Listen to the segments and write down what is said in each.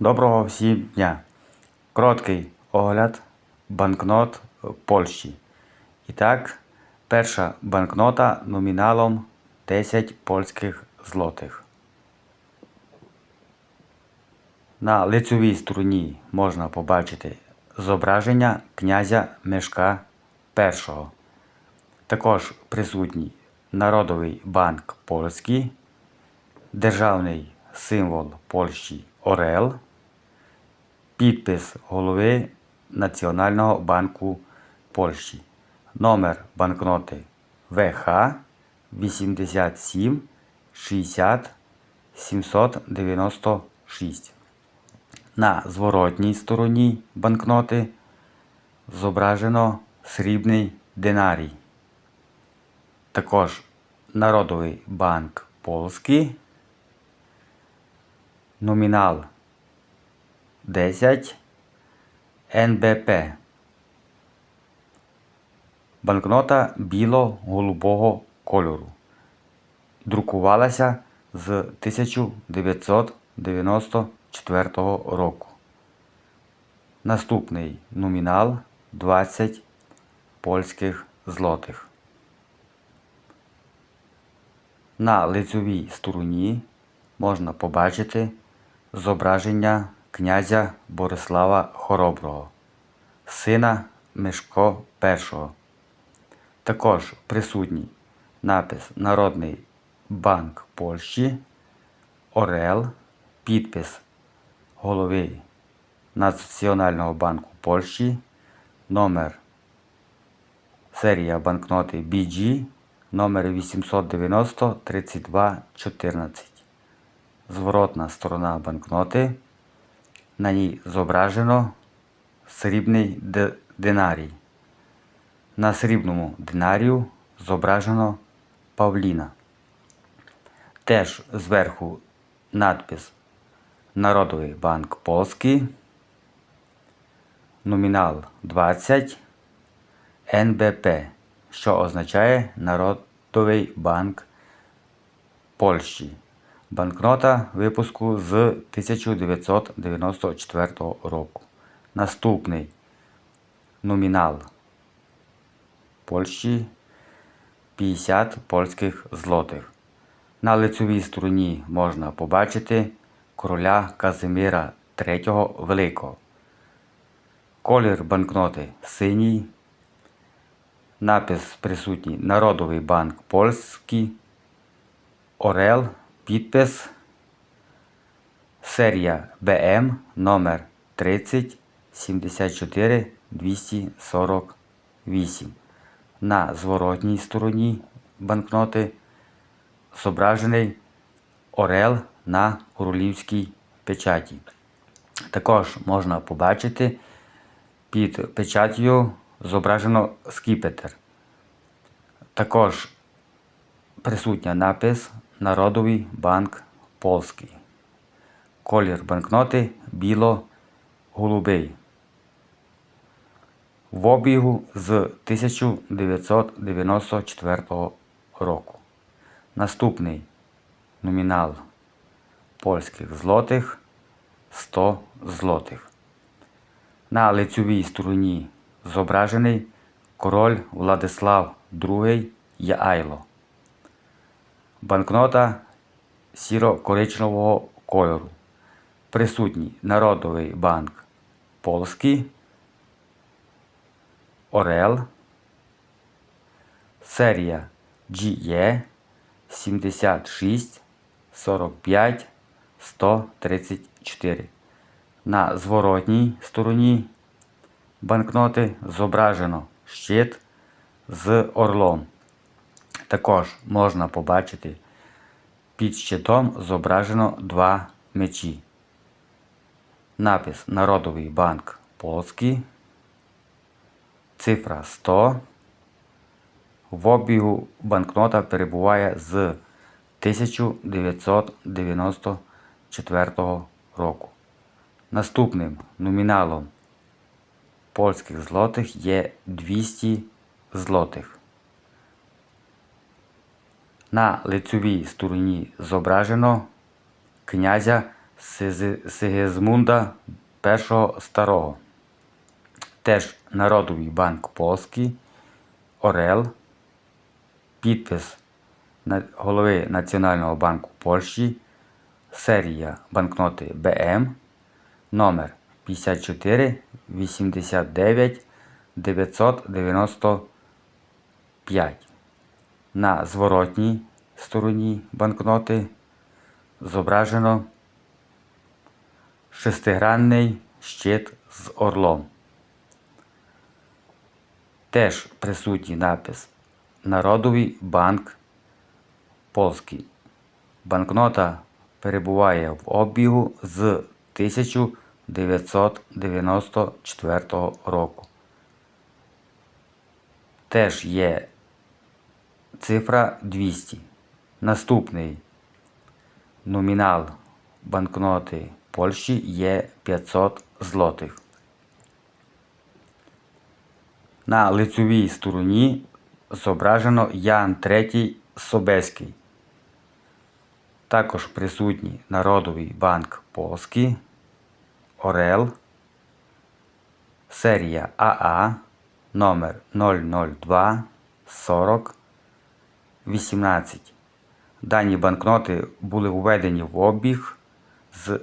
Доброго всім дня! Короткий огляд банкнот Польщі. І так, перша банкнота номіналом 10 польських злотих. На лицевій стороні можна побачити зображення князя Мешка І. Також присутній Народовий банк Польський, державний символ Польщі Орел, підпис голови Національного банку Польщі, номер банкноти ВХ 87 60 796. На зворотній стороні банкноти зображено срібний динарій. Також Народовий банк Польський. Номінал 10 НБП. Банкнота біло-голубого кольору. Друкувалася з 1994 року. Наступний номінал 20 польських злотих. На лицевій стороні можна побачити зображення князя Борислава Хороброго, сина Мишко І. Також присутній напис Народний банк Польщі, Орел, підпис голови Національного банку Польщі, номер серія банкноти BG номер 890 32 14. Зворотна сторона банкноти. На ній зображено срібний динарій. На срібному динарію зображено Павліна. Теж зверху надпис Народовий банк Польський. Номінал 20 НБП, що означає Народовий банк Польщі. Банкнота випуску з 1994 року. Наступний номінал Польщі 50 польських злотих. На лицевій стороні можна побачити короля Казимира III Великого. Колір банкноти синій. Напис присутній Народовий банк Польський. Орел. Підпис. Серія БМ номер 30 74 248. На зворотній стороні банкноти зображений Орел на королівській печаті. Також можна побачити під печаттю зображено скіпетр. Також присутня напис Народовий банк Польський. Колір банкноти біло-голубий. В обігу з 1994 року. Наступний номінал польських злотих 100 злотих. На лицевій стороні зображений король Владислав II Яайло. Банкнота сіро-коричневого кольору. Присутній Народовий банк Польський. Орел. Серія GE 76 45 134. На зворотній стороні банкноти зображено щит з орлом. Також можна побачити під щитом зображено два мечі. Напис Народовий банк Польський. Цифра 100. В обігу банкнота перебуває з 1994 року. Наступним номіналом польських злотих є 200 злотих. На лицевій стороні зображено князя Сигизмунда І Старого. Теж Народовий банк Польський, Орел, підпис голови Національного банку Польщі, серія банкноти БМ, номер 54 89 995. На зворотній стороні банкноти зображено шестигранний щит з орлом. Теж присутній напис Народовий банк Польський. Банкнота перебуває в обігу з 1994 року. Теж є цифра 200. Наступний номінал банкноти Польщі є 500 злотих. На лицевій стороні зображено Ян III Собеський. Також присутній Народовий банк Польський, Орел, серія АА номер 002 40 18. Дані банкноти були введені в обіг з,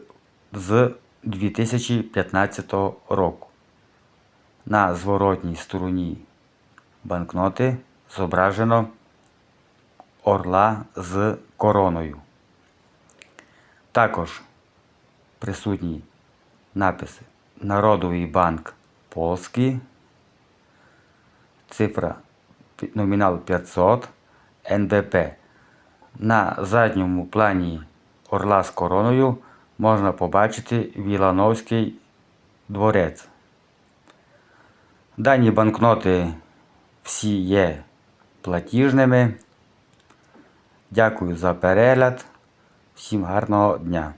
з 2015 року. На зворотній стороні банкноти зображено орла з короною. Також присутні написи Народовий банк Польський, цифра номінал 500, НБП. На задньому плані орла з короною можна побачити Вілановський дворець. Дані банкноти всі є платіжними. Дякую за перегляд. Всім гарного дня!